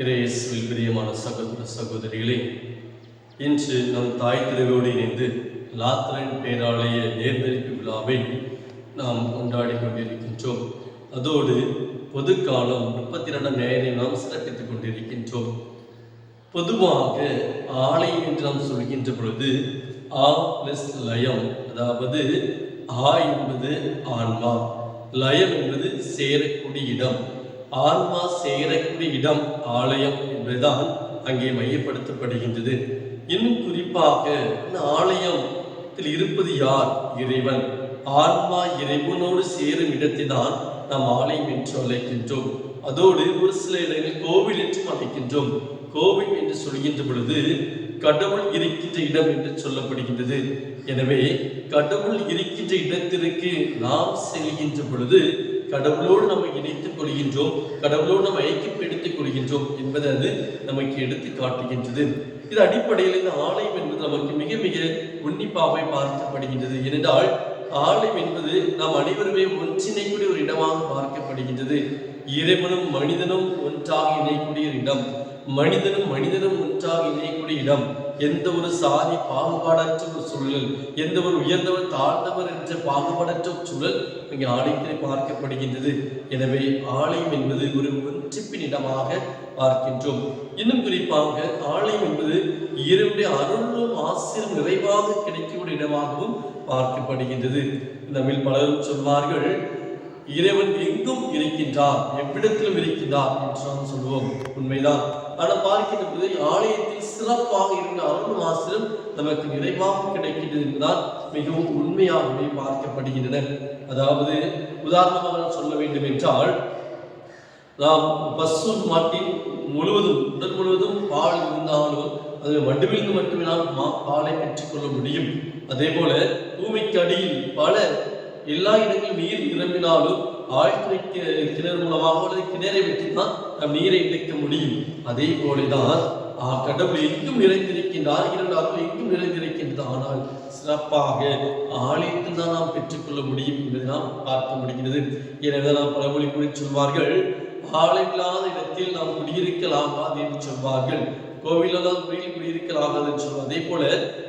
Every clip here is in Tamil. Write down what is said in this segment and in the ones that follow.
இறையேசுவில் பிரியமான சகோதர சகோதரிகளே இன்று நம் தாய் திருவோடு இணைந்து லாத்திரன் பேராலய நேர்மறிப்பு விழாவை நாம் கொண்டாடி கொண்டிருக்கின்றோம். அதோடு பொதுக்காலம் முப்பத்தி இரண்டாம் ஞாயிறை நாம் சிறப்பித்துக் கொண்டிருக்கின்றோம். பொதுவாக ஆலை என்று நாம் சொல்கின்ற பொழுது ஆ பிளஸ் லயம் அதாவது ஆ என்பது ஆன்மா லயம் என்பது சேரக்கூடிய இடம். ஆன்மா சேரக்கூடிய இடம் ஆலயம் என்பதுதான் அங்கே மையப்படுத்தப்படுகின்றது. இன்னும் குறிப்பாக இந்த ஆலயத்தில் இருப்பது யார்? இறைவன். ஆன்மா இறைவனோடு சேரும் இடத்தை தான் நாம் ஆலயம் என்று அழைக்கின்றோம். அதோடு ஒரு சில இடங்களில் கோவில் என்றும் அழைக்கின்றோம். கோவில் என்று சொல்கின்ற பொழுது கடவுள் இருக்கின்ற இடம் என்று சொல்லப்படுகின்றது. எனவே கடவுள் இருக்கின்ற இடத்திற்கு நாம் செல்கின்ற பொழுது கடவுளோடு நம்ம இணைத்துக் கொள்கின்றோம் கடவுளோடு நம்ம ஐக்கியப்படுத்திக் கொள்கின்றோம் என்பதை அது நமக்கு எடுத்து காட்டுகின்றது. இது அடிப்படையில் இந்த ஆலயம் என்பது நமக்கு மிக மிக உன்னிப்பாக பார்க்கப்படுகின்றது. ஏனென்றால் ஆலயம் என்பது நாம் அனைவருமே ஒன்றிணைக்கூடிய ஒரு இடமாக பார்க்கப்படுகின்றது. இறைவனும் மனிதனும் ஒன்றாக இணைக்கூடிய ஒரு இடம். மனிதனும் மனிதனும் ஒன்றாக இணையக்கூடிய இடம். எந்த ஒரு சாதி பாகுபாடற்ற ஒரு சூழல் எந்த ஒரு உயர்ந்தவர் தாழ்ந்தவர் என்ற பாகுபாடற்ற ஒரு சூழல் இங்கே ஆலயத்தில் பார்க்கப்படுகின்றது. எனவே ஆலயம் என்பது ஒரு ஒன்றிப்பின் இடமாக பார்க்கின்றோம். இன்னும் குறிப்பாக ஆலயம் என்பது இறைவனுடைய அருளும் ஆசிரியம் நிறைவாக கிடைக்கக்கூடிய இடமாகவும் பார்க்கப்படுகின்றது. நம்மில் பலரும் சொல்வார்கள் இறைவன் எங்கும் இருக்கின்றார் எவ்விடத்திலும் இருக்கின்றார் என்று நாம் சொல்லுவோம் உண்மைதான். ஆனால் பார்க்கின்ற பொழுது ஆலயத்தில் சிறப்பாக இருந்த அருள் ஆசிரம் நமக்கு நிறைவாக கிடைக்கிறது என்பதால் மிகவும் உண்மையாகவே பார்க்கப்படுகின்றன. அதாவது உதாரணமாக சொல்ல வேண்டும் என்றால் நாம் பசு மாட்டின் முழுவதும் உடல் முழுவதும் பால் இருந்தாலும் அது மடுவிலிருந்து மட்டுமே நாம் மா- பாலை பெற்றுக்கொள்ள முடியும். அதே போல பூமிக்கு அடியில் பல எல்லா இடங்களிலும் நீர் நிரம்பினாலும் ஆழ்துறை கி- கிணறு மூலமாக அல்லது கிணறை வெட்டி தான் நம் நீரை இழைக்க முடியும். அதே போலதான் கடவுள் எங்கும் நிறைந்திருக்கின்றார் இரண்டு அருள் எங்கும் நிறைந்திருக்கின்றது. ஆனால் சிறப்பாக ஆலயத்தில் தான் நாம் பெற்றுக்கொள்ள முடியும் என்பதை நாம் பார்க்க முடிகிறது. எனவே நாம் பழமொழி கூறி சொல்வார்கள் ஆலயமில்லாத இடத்தில் நாம் குடியிருக்கலாகாது என்று சொல்வார்கள். கோவிலெல்லாம் குடியில் குடியிருக்கலாகாது என்று சொல்வார் அதே போல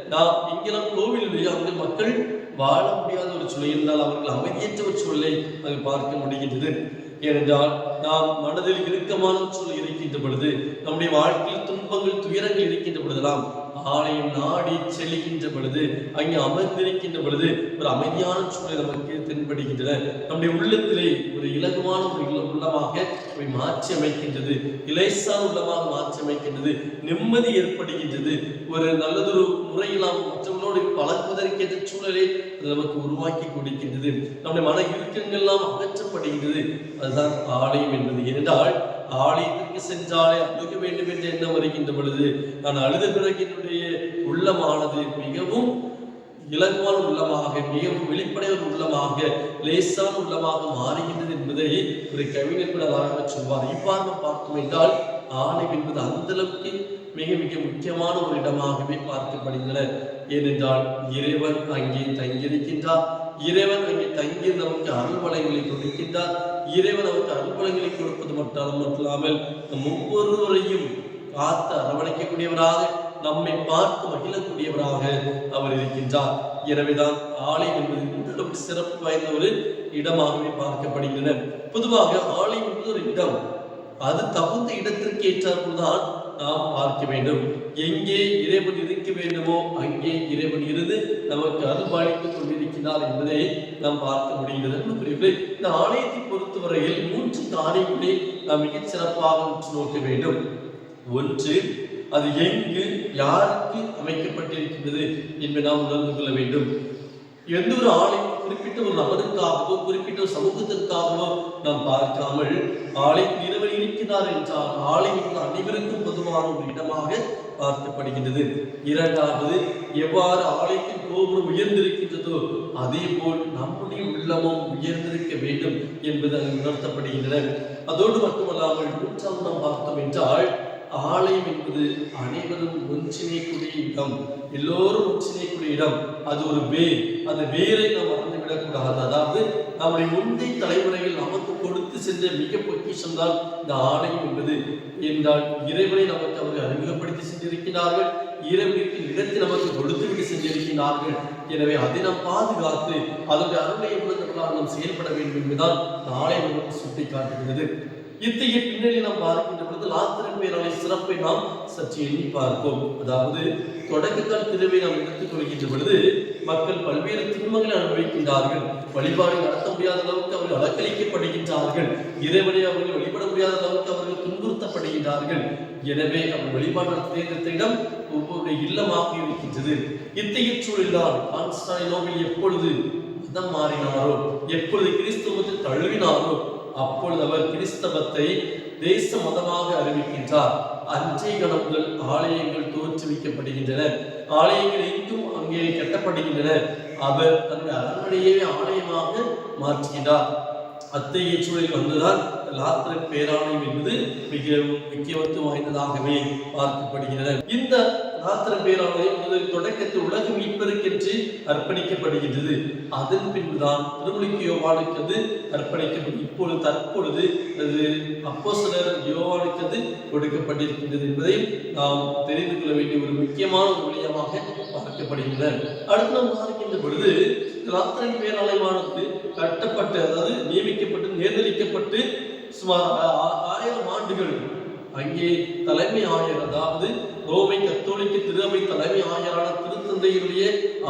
நாம் இங்கெல்லாம் கோவில் அங்கு மக்கள் வாழ முடியாத ஒரு சூழல் இருந்தால் அவர்கள் அமைதியற்ற ஒரு சூழலை அங்கு பார்க்க முடிகின்றது. ஏனென்றால் நாம் மனதில் இறுக்கமான சூழல் இருக்கின்ற பொழுது நம்முடைய வாழ்க்கையில் துன்பங்கள் துயரங்கள் இருக்கின்ற பொழுதெல்லாம் ஆலயம் நாடி செல்கின்ற பொழுது அங்கே அமர்ந்திருக்கின்ற பொழுது ஒரு அமைதியான சூழல் நமக்கு தென்படுகின்றன. நம்முடைய உள்ளத்திலே ஒரு இலகுவான ஒரு உள்ளமாக மாற்றி அமைக்கின்றது. இலேசான உள்ளமாக மாற்றி அமைக்கின்றது. நிம்மதி ஏற்படுகின்றது. ஒரு நல்லதொரு முறையிலாம் மற்றவர்களோடு பழகுவதற்கேற்ற சூழலை அது நமக்கு உருவாக்கி கொடுக்கின்றது. நம்முடைய மன இறுக்கங்கள் எல்லாம் அகற்றப்படுகின்றது. அதுதான் ஆலயம் என்பது. ஏனென்றால் ஆலயத்திற்கு சென்றாலே அழுக வேண்டும் என்ற எண்ணம் வருகின்ற பொழுது நான் அழுத பிறகு என்னுடைய உள்ளமானது மிகவும் இலகுவான உள்ளமாக மிகவும் வெளிப்படையான உள்ளமாக லேசான உள்ளமாக மாறுகின்றது என்பதை ஒரு கவிஞர் கூட அழகாக சொல்வார். இவ்வாறு நாம் பார்த்தோம் என்றால் ஆலயம் என்பது அந்த அளவுக்கு மிக மிக முக்கியமான ஒரு இடமாகவே பார்க்கப்படுகின்றன. ஏனென்றால் இறைவன் அங்கே தங்கியிருக்கின்றார். இறைவன் அங்கே தங்கி நமக்கு அருள்வளைகளை கொடுக்கின்றார் இறைவன் நமக்கு அருள்வளைகளை கொடுப்பது மட்டும் மட்டுமில்லாமல் நம் ஒவ்வொருவரையும் காத்து அரவணைக்கக்கூடியவராக நம்மை பார்த்து மகிழக்கூடியவராக அவர் இருக்கின்றார். எனவேதான் ஆலயம் என்பது மிகவும் சிறப்பு வாய்ந்த ஒரு இடமாகவே பார்க்கப்படுகின்றன பொதுவாக ஆலயம் என்பது ஒரு இடம். அது தகுந்த இடத்திற்கு ஏற்றாற்போல்தான் நாம் பார்க்க வேண்டும். எங்கே இறைவன் இருக்க வேண்டுமோ அங்கே இறைவன் இருந்து நமக்கு அருள்பாலித்துக் கொண்டிருக்கிறார் என்பதை நாம் பார்க்க முடிகிறது. அன்புக்குரியவர்களே, இந்த ஆலயத்தை பொறுத்தவரையில் மூன்று காரியங்களை நாம் மிகச் சிறப்பாக உற்று நோக்க வேண்டும். ஒன்று அது எங்கு யாருக்கு அமைக்கப்பட்டிருக்கின்றது என்பதை நாம் உணர்ந்து கொள்ள வேண்டும். எந்த ஒரு ஆலயம் குறிப்பிட்ட ஒரு நபருக்காகவோ குறிப்பிட்ட ஒரு சமூகத்திற்காகவோ நாம் பார்க்காமல் ஆலை இறைவன் இருக்கிறார் என்றால் ஆலை அனைவருக்கும் பொதுவான ஒரு இடமாக பார்க்கப்படுகின்றது. இரண்டாவது எவ்வாறு ஆலயத்தின் கோபுரம் உயர்ந்திருக்கின்றதோ அதே போல் நம்முடைய உள்ளமும் உயர்ந்திருக்க வேண்டும் என்பது அங்கு உணர்த்தப்படுகின்றன. அதோடு மட்டுமல்லாமல் மூன்றாவது நாம் பார்த்தோம் என்றால் ஆலயம் என்பது அனைவரும் ஒன்றிணைக்கூடிய இடம். எல்லோரும் ஒன்றிணைக்க இடம் அது ஒரு வேர். அந்த வேரை நாம் மறந்து விடக்கூடாது. அதாவது நம்முடைய முந்தைய தலைமுறைகள் நமக்கு கொடுத்து சென்ற மிக பொக்கிஷம் தான் இந்த ஆலயம் என்பது. என்றால் இறைவனை நமக்கு அவர்கள் அறிமுகப்படுத்தி சென்றிருக்கிறார்கள். இறைவனுக்கு இடத்தை நமக்கு கொடுத்துவிட்டு சென்றிருக்கிறார்கள். எனவே அதை நாம் பாதுகாத்து அதனுடைய அருளை எவ்வளவு நாம் செயல்பட வேண்டும் என்பதுதான் இந்த ஆலயம் நமக்கு சுட்டி காட்டுகிறது இத்தகைய பின்னணி நாம் பார்க்கின்ற பொழுது லாத்திரன் பேராலை சிறப்பை நாம் சற்று எண்ணி பார்ப்போம். அதாவது தொடக்கத்தால் திருவை நாம் எடுத்துக் கொள்கின்ற பொழுது மக்கள் பல்வேறு துன்பங்களை அனுபவிக்கின்றார்கள். வழிபாடு நடத்த முடியாத அளவுக்கு அவர்கள் அலக்களிக்கப்படுகின்றார்கள் இறைவனை அவர்கள் வழிபட முடியாத அளவுக்கு அவர்கள் துன்புறுத்தப்படுகின்றார்கள். எனவே அவர் வழிபாடு நடத்தியிடம் ஒவ்வொரு இல்லமாக இருக்கின்றது. இத்தகைய சூழல்தான் கான்ஸ்டாயினோவில் எப்பொழுது மதம் மாறினாரோ எப்பொழுது கிறிஸ்துவத்தை தழுவினாரோ அப்பொழுது அவர் கிறிஸ்தவத்தை தேச மதமாக அறிவிக்கின்றார். அஞ்சை கணம் முதல் ஆலயங்கள் தோற்றுவிக்கப்படுகின்றன ஆலயங்கள் இன்றும் அங்கே கட்டப்படுகின்றன. அவர் தன்னுடைய அரண்மனையை ஆலயமாக மாற்றுகின்றார். அத்தகைய சூழலில் வந்துதான் லாத்திர பேராலயம் என்பது மிகவும் முக்கியத்துவம் வாய்ந்ததாகவே பார்க்கப்படுகிறது. இந்த லாத்திரன் பேராலயம் முதல் தொடக்கத்தில் உலக மீட்பதற்கென்று அர்ப்பணிக்கப்படுகின்றது. அதன் பின்புதான் திருமணிக்கு யோவானுக்கு அது அர்ப்பணிக்கப்படும். இப்பொழுது தற்பொழுது அது அப்போஸ்தலர் யோவானுக்கு அது கொடுக்கப்பட்டிருக்கின்றது என்பதை நாம் தெரிந்து கொள்ள வேண்டிய ஒரு முக்கியமான ஒரு விடயமாக பார்க்கப்படுகின்றன. அடுத்து நாம் பார்க்கின்ற பொழுது லாத்திரன் பேராலயமானது கட்டப்பட்டு அதாவது நியமிக்கப்பட்டு தேர்ந்தெடுக்கப்பட்டு சுமார் ஆயிரம் ஆண்டுகள் அங்கே தலைமை ஆயர் அதாவது ரோமை கத்தோலிக்க திருவை தலைமை ஆயரான திருத்தந்தையினுடைய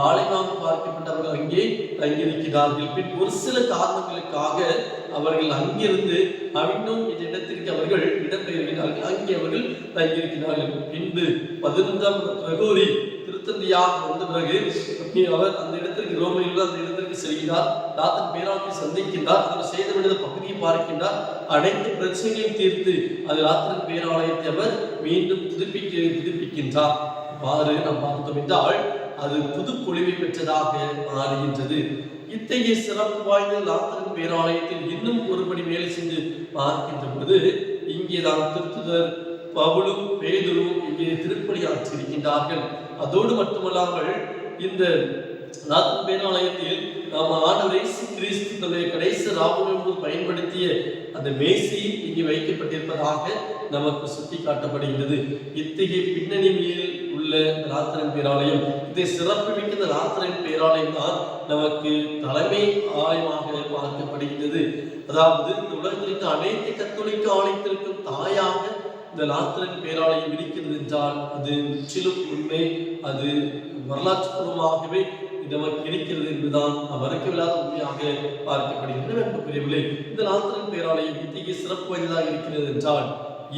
ஆலயமாக பார்க்கப்பட்டவர்கள் அங்கே தங்கியிருக்கிறார்கள். பின் ஒரு சில காரணங்களுக்காக அவர்கள் அங்கிருந்து இன்னும் இந்த இடத்திற்கு அவர்கள் இடம்பெயர்கிறார்கள். அங்கே அவர்கள் தங்கியிருக்கிறார்கள். பின்பு பதினைந்தாம் பிரகோரி திருத்தந்தையாக வந்த பிறகு அவர் அந்த இடத்திற்கு ரோமையில் அந்த இடத்திற்கு செல்கிறார் தாத்தன் பேராளத்தை சந்திக்கின்றார் அவர் செய்த விடுத பகுதியை பார்க்கின்றார். அனைத்து பிரச்சனைகளையும் தீர்த்து அது லாத்தன் பேராலயத்தை அவர் மீண்டும் புதுப்பிக்க புதுப்பிக்கின்றார். பாரு நாம் பார்த்தோம் என்றால் அது புது பொழிவை பெற்றதாக மாறுகின்றது. இத்தகைய சிறப்பு வாய்ந்த நாத்திரன் பேராலயத்தில் இன்னும் ஒருபடி மேலே சென்று பார்க்கின்ற பொழுது இங்கே தான் திருத்துதர் பவுலும் பேதுரும் இங்கே திருப்பணி ஆற்றியிருக்கின்றார்கள் அதோடு மட்டுமல்லாமல் இந்த ராத்திரி பேராலயத்தில் நாம் ஆண்டவர் இயேசு கிறிஸ்து தன்னுடைய கடைசி ராபுகள் பயன்படுத்திய அந்த மேசி இங்கே வைக்கப்பட்டிருப்பதாக நமக்கு சுட்டி காட்டப்படுகிறது இத்தகைய பின்னணி மேல் உள்ள ராத்திரன் பேராலயம் இதை சிறப்பு மிக்க ராத்திரன் பேராலயம் தான் நமக்கு தலைமை ஆலயமாக பார்க்கப்படுகிறது அதாவது இந்த உலகத்திற்கு அனைத்து கத்தோலிக்க ஆலயத்திற்கும் தாயாக இந்த லாத்திரன் பேராலயம் இருக்கிறது என்றால் அது முற்றிலும் உண்மை அது வரலாற்றுப்பூர்வமாகவே நமக்கு இருக்கிறது என்பதுதான். மறக்கவில்லாத உண்மையாக பார்க்கப்படுகின்றன அன்புக்குரியவர்களே. இந்த நாத்திரன் பேராலயம் இத்தகைய சிறப்பு வாய்ந்ததாக இருக்கிறது என்றால்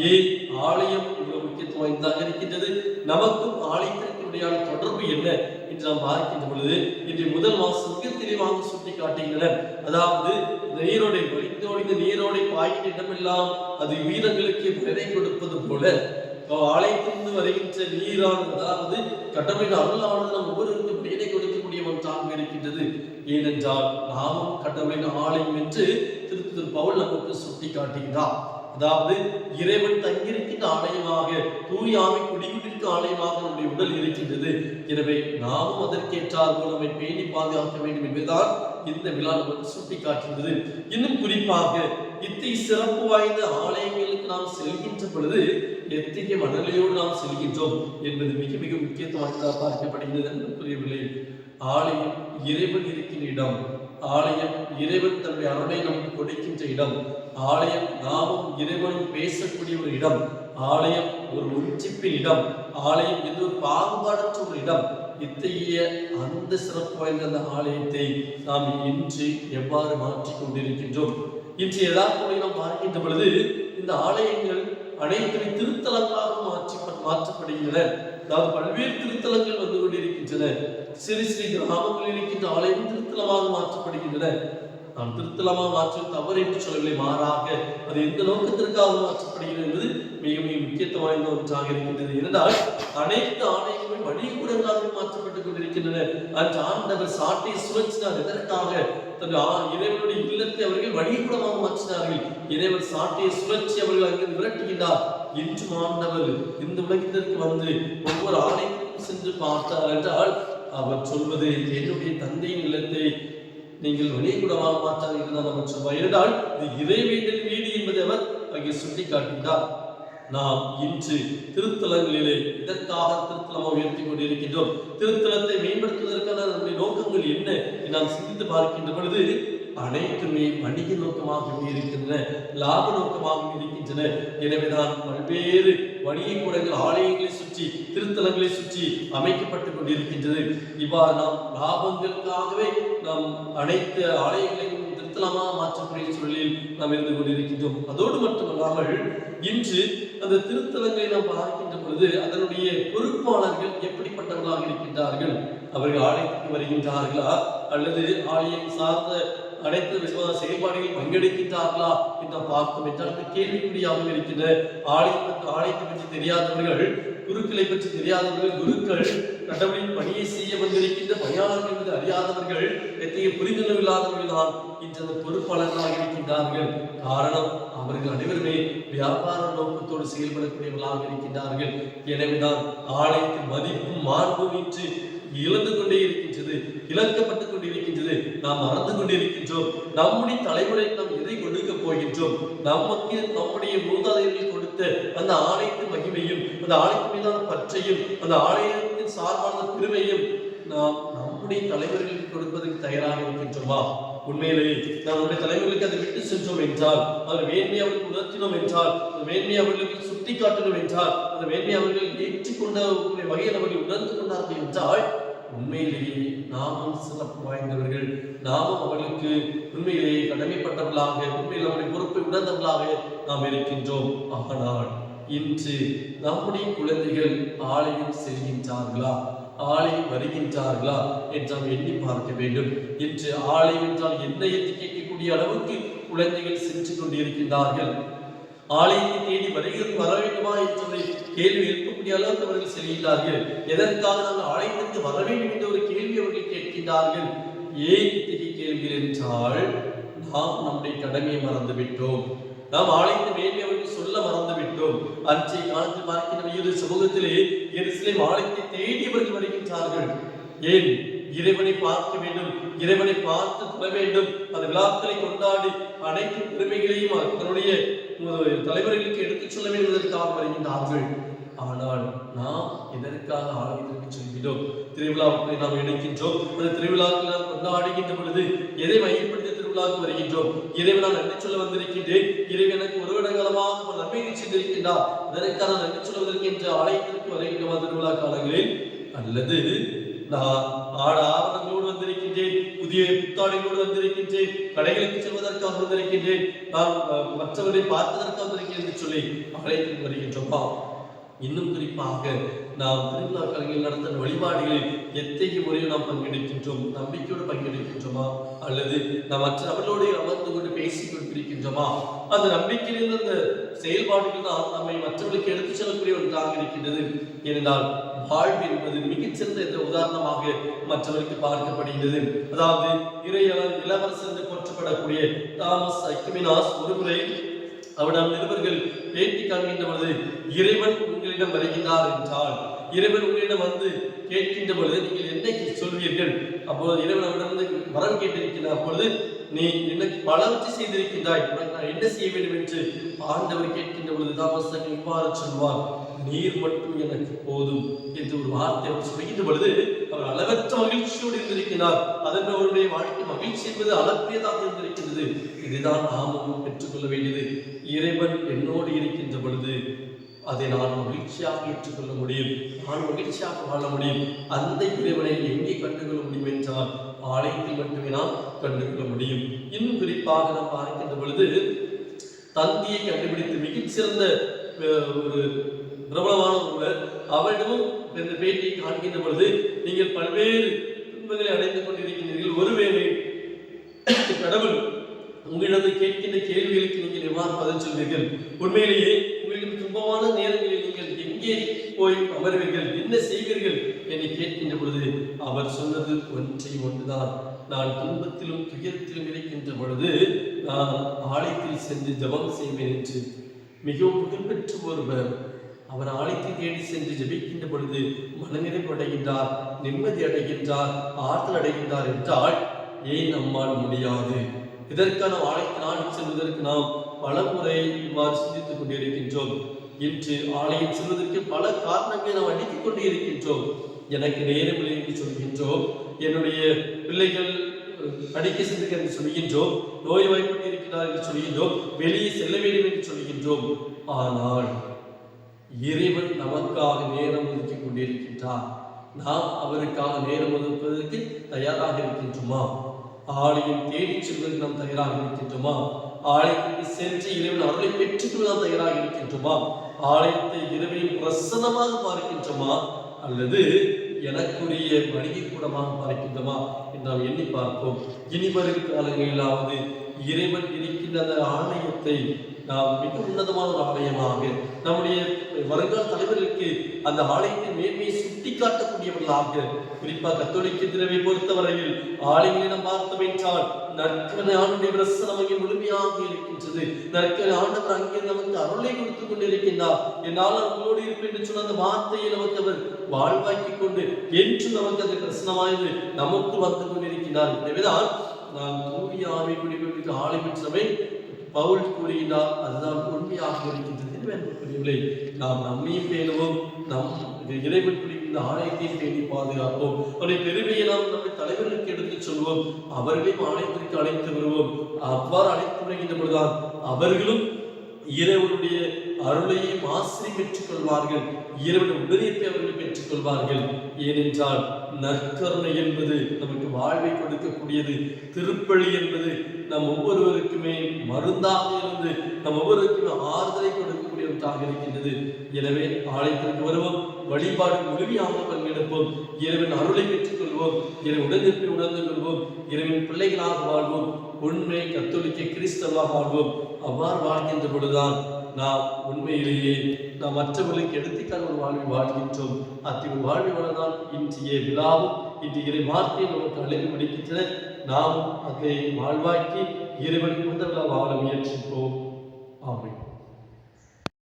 ஏன் ஆலயம் இவ்வளவு முக்கியத்துவம் வாய்ந்ததாக இருக்கின்றது? நமக்கும் ஆலயத்திற்குடையான தொடர்பு என்ன என்று நாம் பார்க்கின்ற பொழுது இன்று முதல் மாதம் மிக தெளிவாக சுட்டி காட்டுகின்றனர் அதாவது இந்த நீரோடை வழிந்தோடிந்த நீரோடை பாய்கின்ற இடமெல்லாம் அது வீரர்களுக்கு நிறை கொடுப்பது போல ஆலயத்திலிருந்து வருகின்ற நீரானது அதாவது கடவுளின் அருளானது நம் ஒவ்வொருவருக்கும் பயனை கொடுக்கும் ஒன்றாக இருக்கின்றது. ஏனென்றால் நாமும் கடவுளின் ஆலயம் என்று திருத்துதர் பவுல் நமக்கு சுட்டி காட்டுகிறார் அதாவது இறைவன் தங்கியிருக்கின்ற ஆலயமாக தூயாமை குடியிருக்க ஆலயமாக நம்முடைய உடல் இருக்கின்றது. எனவே நாமும் அதற்கேற்றார் போல் நம்மை பேணி பாதுகாக்க வேண்டும் என்பதுதான் இந்த விழா நமக்கு சுட்டி காட்டுகிறது இன்னும் குறிப்பாக இத்தை சிறப்பு வாய்ந்த ஆலயங்களுக்கு நாம் செல்கின்ற பொழுது எத்தகைய மனநிலையோடு நாம் செல்கின்றோம் என்பது மிக மிக முக்கியத்துவமாக பார்க்கப்படுகிறது. என்று புரியவில்லை ஆலயம் இறைவன் இருக்கின்ற இடம். ஆலயம் இறைவன் தன்னுடைய அருளை நமக்கு கொடுக்கின்ற இடம். ஆலயம் நாமும் இறைவனும் பேசக்கூடிய ஒரு இடம். ஆலயம் ஒரு உச்சிப்பின் இடம். ஆலயம் எது ஒரு பாகுபாடற்ற ஒரு இடம். இத்தகைய அந்த சிறப்பு வாய்ந்த அந்த ஆலயத்தை நாம் இன்று எவ்வாறு மாற்றிக் கொண்டிருக்கின்றோம்? இன்று யதார்த்தத்தை நாம் பார்க்கின்ற பொழுது இந்த ஆலயங்கள் அனைத்துமே திருத்தலங்களாக மாற்றி மாற்றப்படுகின்றன. அதாவது பல்வேறு திருத்தலங்கள் வந்து கொண்டிருக்கின்றன. சிறு சிறு கிராமங்களில் இருக்கின்ற ஆலயம் திருத்தலமாக மாற்றப்படுகின்றன. நான் திருத்தலமாக மாற்ற தவறு என்று சொல்லவில்லை. மாறாக அது எந்த நோக்கத்திற்காக மாற்றப்படுகிறது என்பது மிக மிக முக்கியத்துவம் வாய்ந்த ஒன்றாக இருக்கின்றது. என்றால் அனைத்து ஆலயங்களும் வழிகூடங்களாக மாற்றப்பட்டுக் கொண்டிருக்கின்றன. அன்று ஆண்டவர் சாட்டை சுழற்றினார். எதற்காக? தன் இறைவனுடைய இல்லத்தை அவர்கள் வழிகூடமாக மாற்றினார்கள். இறைவன் சாட்டையை சுழற்சி அவர்கள் அங்கு விரட்டுகின்றார். என்று ஆண்டவர் இந்த உலகத்திற்கு வந்து ஒவ்வொரு ஆலயத்திற்கும் சென்று பார்த்தார் என்றால் அவர் சொல்வது என்னுடைய தந்தையின் இல்லத்தை நீங்கள் வெளியக்கூடமாக மாற்றாதீர்கள் என்று தான் அவர் சொல்வார் என்றால் இது இறைவேண்டின் வீடு என்பதை அவர் அங்கே சுட்டி காட்டுகிறார் நாம் இன்று திருத்தலங்களிலே இதற்காக திருத்தலமாக உயர்த்தி கொண்டிருக்கின்றோம். திருத்தலத்தை மேம்படுத்துவதற்கான நம்முடைய நோக்கங்கள் என்ன? நாம் சிந்தித்து பார்க்கின்ற பொழுது அனைத்துமே வணிக நோக்கமாகவும் இருக்கின்றன லாப நோக்கமாகவும் இருக்கின்றன. எனவேதான் பல்வேறு வணிக கூடங்கள் ஆலயங்களை சுற்றி திருத்தலங்களை சுற்றி அமைக்கப்பட்டு கொண்டிருக்கின்றது. இவ்வாறு நாம் லாபங்களுக்காகவே நாம் அனைத்து ஆலயங்களையும் திருத்தலமாக மாற்றக்கூடிய சூழலில் நாம் இருந்து கொண்டிருக்கின்றோம். அதோடு மட்டுமல்லாமல் இன்று அந்த திருத்தலங்களை நாம் பார்க்கின்ற பொழுது அதனுடைய பொறுப்பாளர்கள் எப்படிப்பட்டவர்களாக இருக்கின்றார்கள்? அவர்கள் ஆலயத்துக்கு வருகின்றார்களா? அல்லது ஆலயம் சார்ந்த அனைத்து விசுவாச செயல்பாடுகளில் பங்கெடுக்கின்றார்களா என்று பார்த்தோம் என்றால் அது கேள்விக்குறியாக இருக்கின்ற ஆலயத்தை ஆலயத்தை பற்றி தெரியாதவர்கள் குருக்களை பற்றி தெரியாதவர்கள் குருக்கள் கடவுளின் பணியை செய்ய வந்திருக்கின்ற பணியாளர்கள் என்று அறியாதவர்கள் எத்தகைய புரிந்துணர்வு இல்லாதவர்கள் தான் இன்று அந்த பொறுப்பாளர்களாக இருக்கின்றார்கள். காரணம் அவர்கள் அனைவருமே வியாபார நோக்கத்தோடு செயல்படக்கூடியவர்களாக இருக்கின்றார்கள். எனவேதான் ஆலயத்தின் மதிப்பும் மாண்பும் இன்று இழந்து கொண்டே இருக்கின்றது. இழக்கப்பட்டுக் கொண்டிருக்கின்றது. நாம் மறந்து கொண்டிருக்கின்றோம். நம்முடைய தலைமுறை நாம் எதை கொடுக்க போகின்றோம்? நமக்கு நம்முடைய மூதாதையர்கள் கொடுத்த அந்த ஆலயத்தின் மகிமையும் அந்த ஆலயத்தின் மீதான பற்றையும் அந்த ஆலயத்தின் சார்பான பெருமையும் நாம் நம்முடைய தலைவர்களுக்கு கொடுப்பதற்கு தயாராக இருக்கின்றோமா? உண்மையிலேயே நாம் நம்முடைய தலைவர்களுக்கு அதை விட்டு சென்றோம் என்றால் அவர் மேன்மை அவர்களுக்கு உணர்த்தினோம் என்றால் அந்த மேன்மை அவர்களுக்கு சுட்டி காட்டினோம் என்றால் அந்த மேன்மை அவர்கள் ஏற்றுக்கொண்ட வகையில் அவர்கள் உணர்ந்து கொண்டார்கள் என்றால் உண்மையிலேயே நாமும் சிறப்பு வாய்ந்தவர்கள். நாமும் அவர்களுக்கு உண்மையிலேயே கடமைப்பட்டவர்களாக உண்மையில் அவருடைய பொறுப்பை உணர்ந்தவர்களாக நாம் இருக்கின்றோம். ஆனால் இன்று நம்முடைய குழந்தைகள் ஆலயம் செல்கின்றார்களா? ஆலயம் வருகின்றார்களா? என்று நாம் எண்ணி பார்க்க வேண்டும். இன்று ஆலயம் என்றால் என்ன என்று கேட்கக்கூடிய அளவுக்கு குழந்தைகள் சென்று கொண்டிருக்கின்றார்கள். ஆலயத்தை தேடி வருகிற வர வேண்டுமா என்று கேள்வி எழுப்பக்கூடிய அளவுக்கு அவர்கள் செல்கின்றார்கள். எதற்காக நாங்கள் ஆலயத்திற்கு வர வேண்டும் என்ற ஒரு கேள்வி அவர்கள் கேட்கின்றார்கள். ஏன் இத்தகைய கேள்வி என்றால் நாம் நம்முடைய கடமையை மறந்துவிட்டோம். நாம் ஆலயத்தை மேன்மை அவர்கள் சொல்ல மறந்து விட்டோம் அன்றைய காலத்தில் பார்க்கின்ற இரு சமூகத்திலே எருசலேம் ஆலயத்தை தேடி அவர்கள் வருகின்றார்கள். ஏன்? இறைவனை பார்க்க வேண்டும் இறைவனை பார்த்து தொழ வேண்டும். அந்த விழாக்களை கொண்டாடி அனைத்து பெருமைகளையும் தன்னுடைய தலைவர்களுக்கு எடுத்துச் சொல்ல வேண்டும் என்பதற்காக வருகின்றார்கள். ஆனால் நாம் எதற்காக ஆலயத்திற்கு செல்கிறோம் திருவிழாவுக்கு நாம் எடுக்கின்றோம். அந்த திருவிழாக்கள் நாம் கொண்டாடுகின்ற பொழுது எதை மையப்படுத்தி திருவிழாவுக்கு வருகின்றோம்? இறைவன் நான் நன்றி சொல்ல வந்திருக்கின்றேன். இறைவன் எனக்கு ஒரு வருடகாலமாக ஒரு நன்மை செய்திருக்கின்றார் இதற்காக நான் நன்றி சொல்வதற்கு என்று ஆலயத்திற்கு வருகின்றோமா திருவிழா காலங்களில் அல்லது நான் ஆட ஆவணங்களோடு வந்திருக்கின்றேன். புதிய புத்தாடைகளோடு வந்திருக்கின்றேன். கடைகளுக்கு செல்வதற்காக வந்திருக்கின்றேன். நான் மற்றவரை பார்ப்பதற்காக வந்திருக்கிறேன் என்று சொல்லி அழைத்து வருகின்றோமா இன்னும் குறிப்பாக நாம் திருவிழா கலைஞர் நடத்தும் வழிபாடுகளில் எத்தகைய முறையில் நாம் பங்கெடுக்கின்றோம்? நம்பிக்கையோடு பங்கெடுக்கின்றோமா? அல்லது நாம் மற்ற நபர்களோடு அமர்ந்து கொண்டு பேசிக் கொண்டிருக்கின்றோமா? அந்த நம்பிக்கையில் அந்த செயல்பாடுகள் தான் நம்மை மற்றவர்களுக்கு எடுத்துச் செல்லக்கூடிய ஒன்றாக இருக்கின்றது. ஏனென்றால் வாழ்வு என்பது மிகச்சிறந்த இந்த உதாரணமாக மற்றவருக்கு பார்க்கப்படுகிறது அதாவது இறையவர் இளவரசர் என்று போற்றப்படக்கூடிய தாமஸ் அக்மினாஸ் ஒருமுறை அவனால் நிருபர்கள் பேட்டி காண்கின்ற பொழுது இறைவன் உங்களிடம் வருகின்றார் என்றால் இறைவன் உங்களிடம் வந்து கேட்கின்ற பொழுது நீங்கள் என்னைக்கு சொல்வீர்கள்? அப்போது இறைவன் அவரிடம் வந்து வரம் கேட்டிருக்கிறார். அப்பொழுது நீ எனக்கு பலவற்றை செய்திருக்கின்றாய் உனக்கு நான் என்ன செய்ய வேண்டும் என்று? ஆண்டவர் கேட்கின்ற பொழுது தாமசன் இவ்வாறு சொல்வார். நீர் மட்டும் எனக்கு போதும் என்று ஒரு வார்த்தை அவர் சொல்கின்ற பொழுது அவர் அளவற்ற மகிழ்ச்சியோடு இருந்திருக்கிறார். அதன் அவருடைய வாழ்க்கை மகிழ்ச்சி என்பது அளப்பியதாக இருந்திருக்கின்றது. இதுதான் நாமும் பெற்றுக்கொள்ள வேண்டியது. இறைவன் என்னோடு இருக்கின்ற பொழுது அதை நான் மகிழ்ச்சியாக ஏற்றுக்கொள்ள முடியும். நான் மகிழ்ச்சியாக வாழ முடியும். அந்த இறைவனை எங்கே கண்டுகொள்ள முடியும் என்றால் ஆலயத்தில் மட்டுமே நாம் கண்டுகொள்ள முடியும். இன்னும் குறிப்பாக நாம் பார்க்கின்ற பொழுது தந்தியை கண்டுபிடித்து மிகச்சிறந்த அஹ், ஒரு பிரபலமான ஒருவர் அவரிடமும் இந்த பேட்டியை காண்கின்ற பொழுது நீங்கள் பல்வேறு துன்பங்களை அடைந்து கொண்டிருக்கின்றீர்கள். ஒருவேளை கடவுள் உங்களிடம் கேட்கின்ற கேள்விகளுக்கு நீங்கள் எவ்வாறு பதில் சொல்வீர்கள்? உண்மையிலேயே உங்களுக்கு துன்பமான நேரங்களில் நீங்கள் எங்கே போய் அமர்வீர்கள்? என்ன செய்வீர்கள்? என்னை கேட்கின்ற பொழுது அவர் சொன்னது ஒன்றை ஒன்றுதான். நான் துன்பத்திலும் துயரத்திலும் இருக்கின்ற பொழுது நான் ஆலயத்தில் சென்று ஜபம் செய்வேன் என்று. மிகவும் புகழ்பெற்று ஒருவர் அவர் ஆலயத்தை தேடி சென்று ஜெபிக்கின்ற பொழுது மனநிறைவு அடைகின்றார் நிம்மதி அடைகின்றார் ஆற்றல் அடைகின்றார் என்றால் ஏன் நம்மால் முடியாது? இதற்கான ஆலயத்தை நாடி செல்வதற்கு நாம் பல முறை இவ்வாறு சிந்தித்துக் கொண்டிருக்கின்றோம். இன்று ஆலயம் செல்வதற்கு பல காரணங்களை நாம் அடித்துக் கொண்டு இருக்கின்றோம் எனக்கு நேரமில்லை என்று சொல்கின்றோம். என்னுடைய பிள்ளைகள் படிக்க சென்று என்று சொல்கின்றோம். நோய் வாய்ப்பு இருக்கிறார் என்று சொல்கின்றோம். வெளியே செல்ல வேண்டும் என்று சொல்கின்றோம். ஆனால் இறைவன் நமக்காக நேரம் ஒதுக்கி கொண்டிருக்கின்றார். நாம் அவருக்காக நேரம் ஒதுக்குவதற்கு தயாராக இருக்கின்றோமா? ஆலயம் தேடிச் செல்வதற்கு நாம் தயாராக இருக்கின்றோமா? ஆலயத்துக்கு சென்று இறைவன் அருளை பெற்றுக்கொள்ள தயாராக இருக்கின்றோமா? ஆலயத்தை இறைவனின் பிரசன்னமாக பார்க்கின்றோமா? அல்லது எனக்குரிய வணிக கூடமாக பார்க்கின்றோமா என்று நாம் எண்ணி பார்ப்போம். இனி வரும் காலங்களிலாவது இறைவன் இருக்கின்ற அந்த ஆலயத்தை மிக உன்னதமான ஒரு ஆலயமாக நம்முடைய வருங்கால தலைவர்களுக்கு அந்த ஆலயத்தின் மேன்மையை சுட்டி காட்டக்கூடியவர்களாக குறிப்பாக கத்தோலிக்க திரவை பொறுத்தவரையில் ஆலயங்களை நாம் பார்த்தோம் என்றால் நற்கனை ஆண்டுடைய பிரசனம் அங்கே முழுமையாக இருக்கின்றது. நற்கனை ஆண்டவர் அங்கே நமக்கு அருளை கொடுத்துக் கொண்டிருக்கின்றார். என்னால் உங்களோடு இருப்பேன் என்று சொன்ன அந்த வார்த்தையை நமக்கு அவர் வாழ்வாக்கி கொண்டு என்று நமக்கு அந்த பிரசனமானது நமக்கு வந்து கொண்டிருக்கின்றார். எனவேதான் நான் தூய ஆவி குடிகளுக்கு ஆலை சபை பவுல் கூறுகிறார் அதுதான் உண்மையாக இருக்கின்றது. நாம் நம்மையும் பேணுவோம் நம் இறைவன் இந்த ஆலயத்தையும் பேணி பாதுகாப்போம். அவருடைய பெருமையை நாம் நம்முடைய தலைவர்களுக்கு எடுத்துச் சொல்வோம். அவர்களையும் ஆலயத்திற்கு அழைத்து வருவோம். அவ்வாறு அழைத்து வருகின்ற பொழுதுதான் அவர்களும் இறைவனுடைய அருளையும் ஆசிரியை பெற்றுக் கொள்வார்கள் இறைவனுடைய உதவியை அவர்கள் பெற்றுக் கொள்வார்கள் ஏனென்றால் நற்கருணை என்பது நமக்கு வாழ்வை கொடுக்கக்கூடியது. திருப்பலி என்பது நம் ஒவ்வொருவருக்குமே மருந்தாக இருந்து நம் ஒவ்வொருவருக்குமே ஆறுதலை கொடுக்கக்கூடியவற்றாக இருக்கின்றது. எனவே ஆலயத்திற்கு வருவோம் வழிபாடு முழுமையாக பங்கெடுப்போம் இறைவன் அருளை பெற்றுக்கொள்வோம் கொள்வோம் உடனிருப்பை உணர்ந்து கொள்வோம் இறைவன் பிள்ளைகளாக வாழ்வோம் உண்மை கத்தோலிக்க கிறிஸ்தவாக வாழ்வோம். அவ்வாறு வாழ்கின்ற பொழுதுதான் நாம் உண்மையிலேயே நாம் மற்றவர்களுக்கு எடுத்துக்கான ஒரு வாழ்வை வாழ்கின்றோம். அத்தகைய வாழ்வை வளர்ந்தால் இன்றைய விழாவும் இன்று இறை வார்த்தையை நமக்கு அழைப்பு முடிக்கின்றன நாம் அதை வாழ்வாக்கி இறைவன் உந்த வாழ முயற்சிப்போம். ஆமாம்